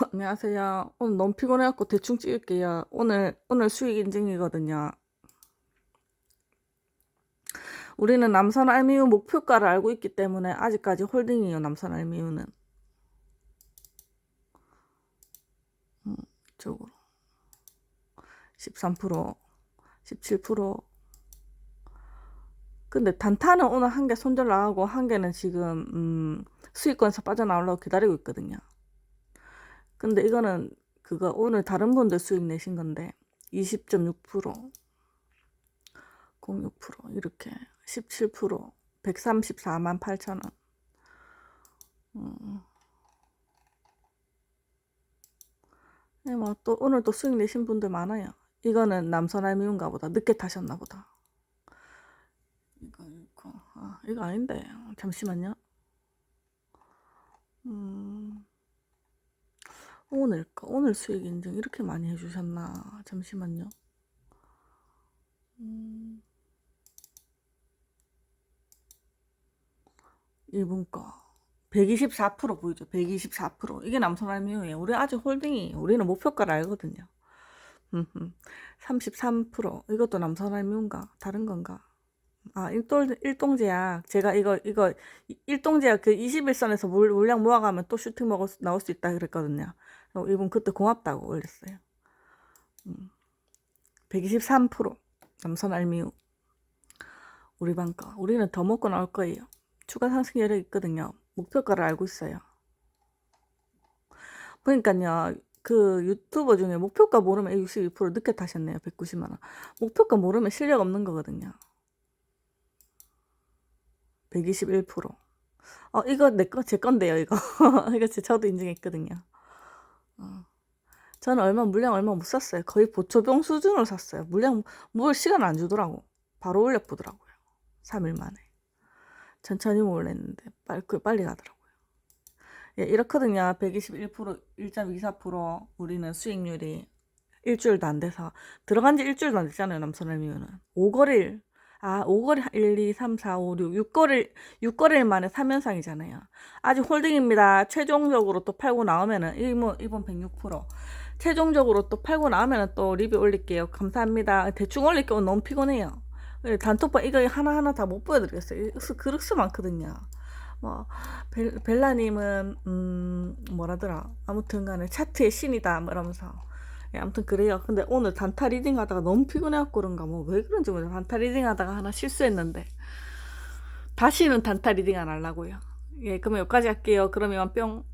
안녕하세요. 오늘 너무 피곤해갖고 대충 찍을게요. 오늘, 오늘 수익 인증이거든요. 우리는 남산 알미우 목표가를 알고 있기 때문에 아직까지 홀딩이에요, 남산 알미우는. 음, 이쪽으로. 13%, 17%. 근데 단타는 오늘 한 개 손절 나가고 한 개는 지금, 음, 수익권에서 빠져나오려고 기다리고 있거든요. 근데 이거는 그거 오늘 다른 분들 수익 내신 건데 20.6% 06% 이렇게 17% 134만 8천 원. 음. 네, 뭐 또 오늘 또 수익 내신 분들 많아요. 이거는 남선알미운가 보다 늦게 타셨나 보다. 이거 이거 아 이거 아닌데 잠시만요. 음. 오늘 거 오늘 수익 인증 이렇게 많이 해주셨나? 잠시만요. 음, 이분 거124% 보이죠? 124% 이게 남선알미우예요 우리 아직 홀딩이 우리는 목표가를 알거든요. 33% 이것도 남선알미우인가? 다른 건가 아, 일동, 일동제약. 제가 이거, 이거, 일동제약 그 21선에서 물, 물량 모아가면 또 슈팅 먹을 수, 나올 수 있다 그랬거든요. 어, 이분 그때 고맙다고 올렸어요. 음. 123% 남선 알미우. 우리 반 거. 우리는 더 먹고 나올 거예요. 추가 상승 여력 있거든요. 목표가를 알고 있어요. 그러니까요. 그 유튜버 중에 목표가 모르면 62% 늦게 타셨네요. 190만 원. 목표가 모르면 실력 없는 거거든요. 121%. 어, 이거 내 거, 제 건데요, 이거. 이거 제, 저도 인증했거든요. 어. 저는 얼마, 물량 얼마 못 샀어요. 거의 보초병 수준으로 샀어요. 물량, 뭘 시간 안 주더라고. 바로 올려보더라고요. 3일 만에. 천천히 몰랬는데, 빨리, 그 빨리 가더라고요. 예, 이렇거든요. 121%, 1.24% 우리는 수익률이 일주일도 안 돼서. 들어간 지 일주일도 안 됐잖아요, 남선알미유는. 5거래일. 아, 5거래 1, 2, 3, 4, 5, 6, 6거래일, 6거래일 만에 3연상이잖아요. 아직 홀딩입니다. 최종적으로 또 팔고 나오면은, 이번, 이번 106%. 최종적으로 또 팔고 나오면은 또 리뷰 올릴게요. 감사합니다. 대충 올릴게요. 너무 피곤해요. 단톡방 이거 하나하나 다 못 보여드리겠어요. 그릇 수 많거든요. 뭐, 벨, 벨라님은, 음, 뭐라더라. 아무튼 간에 차트의 신이다. 뭐 이러면서. 예, 아무튼 그래요. 근데 오늘 단타 리딩 하다가 너무 피곤해갖고 그런가 뭐 왜 그런지 모르겠어요. 단타 리딩 하다가 하나 실수했는데 다시는 단타 리딩 안 하려고요. 예, 그러면 여기까지 할게요. 그러면 뿅.